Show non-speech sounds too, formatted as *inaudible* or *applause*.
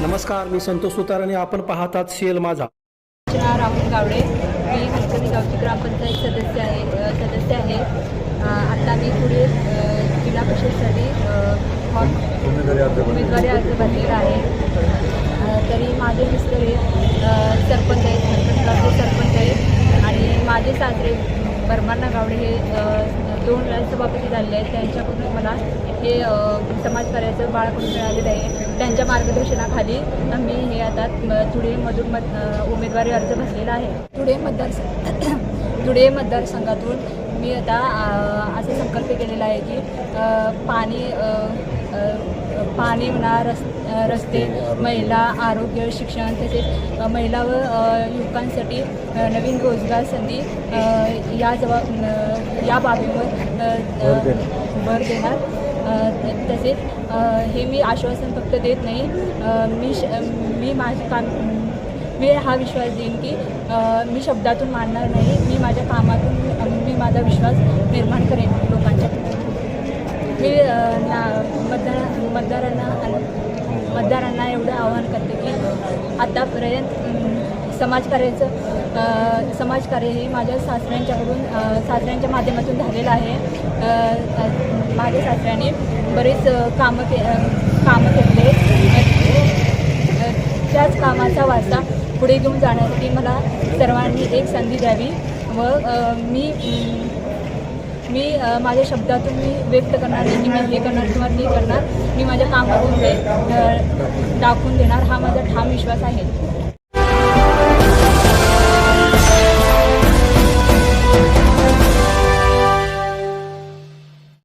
नमस्कार मी संतोष सुतार आणि आपण पाहतात शेल माझा. राहुल गावडे. मी गणपती गावची ग्रामपंचायत सदस्य आहे सदस्य आहे. आता मी पुढे जिल्हा परिषदसाठी उमेदवारी अर्ज भरलेला आहे. तरी माझे मिस्टर हे सरपंच आहेत सरपंच गावचे सरपंच आहेत. आणि माझे सासरे बर्मांना गावडे हे दोन वेळा सभापती झालेले आहेत. त्यांच्याकडून मला हे समाजकार्याचं बाळकडून मिळालेलं आहे. त्यांच्या मार्गदर्शनाखाली मी हे आता धुळेमधून मत उमेदवारी अर्ज भरलेला आहे. धुळे मतदार धुळे *clears throat* मतदारसंघातून मी आता असा संकल्प केलेला आहे की पाणी पाणी म्हणा रस रस्ते महिला आरोग्य शिक्षण तसेच महिला व युवकांसाठी नवीन रोजगार संधी या जवा न- या बाबीवर भर देणार. तसेच हे मी आश्वासन फक्त देत नाही. मी श मी माझे काम मी हा विश्वास देईन की मी शब्दातून मानणार नाही. मी माझ्या कामातून मी माझा विश्वास निर्माण करेन लोकांच्या मी ना मतदार मतदारांना मतदारांना एवढं आवाहन करते की आतापर्यंत समाजकार्याचं समाजकार्य हे माझ्या सासऱ्यांच्याकडून सासऱ्यांच्या माध्यमातून झालेलं आहे. माझ्या सासऱ्याने बरेच कामं के कामं घेतले. त्याच कामाचा वारसा पुढे घेऊन जाण्यासाठी मला सर्वांनी एक संधी द्यावी व मी मी माझ्या शब्दातून मी व्यक्त करणार नाही की मी हे करणार किंवा ते करणार. मी माझ्या कामातून ते दाखवून देणार. हा माझा ठाम विश्वास आहे.